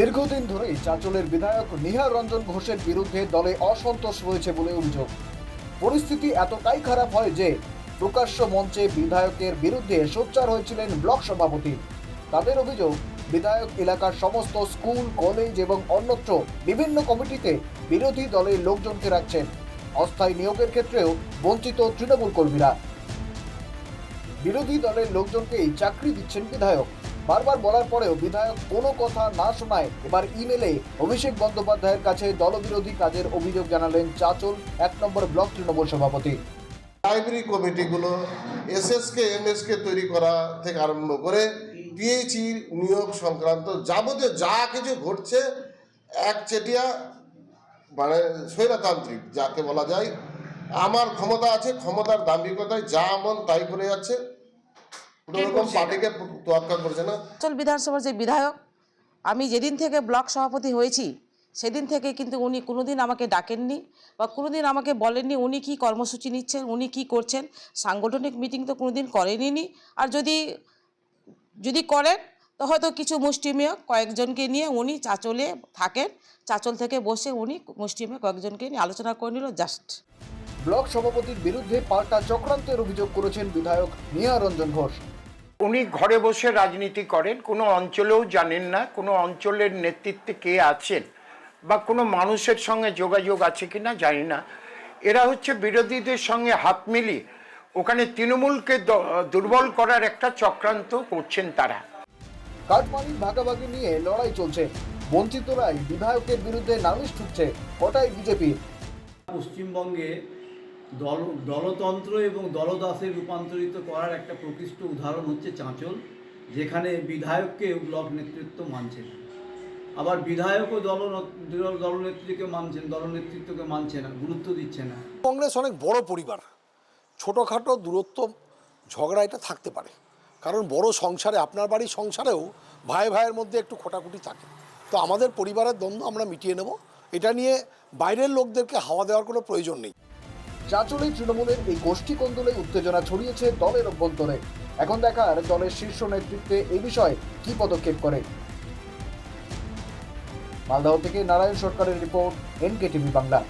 দীর্ঘদিন ধরেই চাঁচলের বিধায়ক নিহার রঞ্জন ঘোষের বিরুদ্ধে দলে অসন্তোষ রয়েছে বলে অভিযোগ। পরিস্থিতি এতটাই খারাপ হয় যে প্রকাশ্য মঞ্চে বিধায়কের বিরুদ্ধে সোচ্চার হয়েছিলেন ব্লক সভাপতি। তাদের অভিযোগ, বিধায়ক এলাকার সমস্ত স্কুল, কলেজ এবং অন্যত্র বিভিন্ন কমিটিতে বিরোধী দলের লোকজনকে রাখছেন। অস্থায়ী নিয়োগের ক্ষেত্রেও বঞ্চিত তৃণমূল কর্মীরা। বিরোধী দলের লোকজনকেই চাকরি দিচ্ছেন বিধায়ক। বারবার বলার পরেও বিধায়ক কোনো কথা না শোনায়। এবার ইমেলে অভিষেক বন্দ্যোপাধ্যায়ের কাছে দলবিরোধী কাজের অভিযোগ জানালেন চাচল, এক নম্বর ব্লক তৃণমূল সভাপতি। লাইব্রেরি কমিটিগুলো এসএসকে, এমএসকে তৈরি করা থেকে আরম্ভ করে পিএইচই নিয়োগ সংক্রান্ত যাবতীয় যা কিছু ঘটছে একচেটিয়া মানে স্বৈরতান্ত্রিক, যাকে বলা যায়। আমার ক্ষমতা আছে, ক্ষমতার দাম্ভিকতায় যা মন তাই করে যাচ্ছে। অঞ্চল বিধানসভার যে বিধায়ক আমি যেদিন থেকে ব্লক সভাপতি হয়েছি সেদিন থেকে কিন্তু উনি কোনোদিন আমাকে ডাকেননি বা কোনোদিন আমাকে বলেননি উনি কি কর্মসূচি নিচ্ছেন উনি কি করছেন। সাংগঠনিক মিটিং তো কোনোদিন করেনই আর যদি যদি করেন তো হয়তো কিছু মুষ্টিমেয় কয়েকজনকে নিয়ে উনি চাচলে থাকেন। চাচল থেকে বসে উনি মুষ্টিমেয় কয়েকজনকে নিয়ে আলোচনা করে নিল জাস্ট। ব্লক সভাপতির বিরুদ্ধে পাল্টা চক্রান্তের অভিযোগ করেছেন বিধায়ক নিহার রঞ্জন ঘোষ। উনি ঘরে বসে রাজনীতি করেন কোনো অঞ্চলেও জানেন না কোনো অঞ্চলের নেতৃত্বে কে আছেন বা কোনো মানুষের সঙ্গে যোগাযোগ আছে কি না জানি না। এরা হচ্ছে বিরোধীদের সঙ্গে হাত মিলিয়ে ওখানে তৃণমূলকে দুর্বল করার একটা চক্রান্ত করছেন তারা। কাঠমানির ভাগাভাগি নিয়ে লড়াই চলছে। বঞ্চিতরাই বিধায়কের বিরুদ্ধে নালিশ ঠুকছে কটাই বিজেপি পশ্চিমবঙ্গে দল, দলতন্ত্র এবং দলদাসে রূপান্তরিত করার একটা প্রকৃষ্ট উদাহরণ হচ্ছে চাঁচল, যেখানে বিধায়ককে ব্লক নেতৃত্ব মানছে আবার বিধায়কও দল দলনেত্রীকে মানছেন, দলনেতৃত্বকে মানছে না, গুরুত্ব দিচ্ছে না। কংগ্রেস অনেক বড় পরিবার। ছোটোখাটো দূরত্ব, ঝগড়া এটা থাকতে পারে। কারণ বড় সংসারে, আপনার বাড়ির সংসারেও ভাই ভাইয়ের মধ্যে একটু খোটাখুটি থাকে। তো আমাদের পরিবারের দ্বন্দ্ব আমরা মিটিয়ে নেব। এটা নিয়ে বাইরের লোকদেরকে হাওয়া দেওয়ার কোনো প্রয়োজন নেই। চাঁচলে তৃণমূলের এই গোষ্ঠী কন্দলে উত্তেজনা ছড়িয়েছে দলের অভ্যন্তরে। এখন দেখার দলের শীর্ষ নেতৃত্বে এ বিষয়ে কি পদক্ষেপ করে? মালদহ থেকে নারায়ণ সরকারের রিপোর্ট এনকে টিভি বাংলা।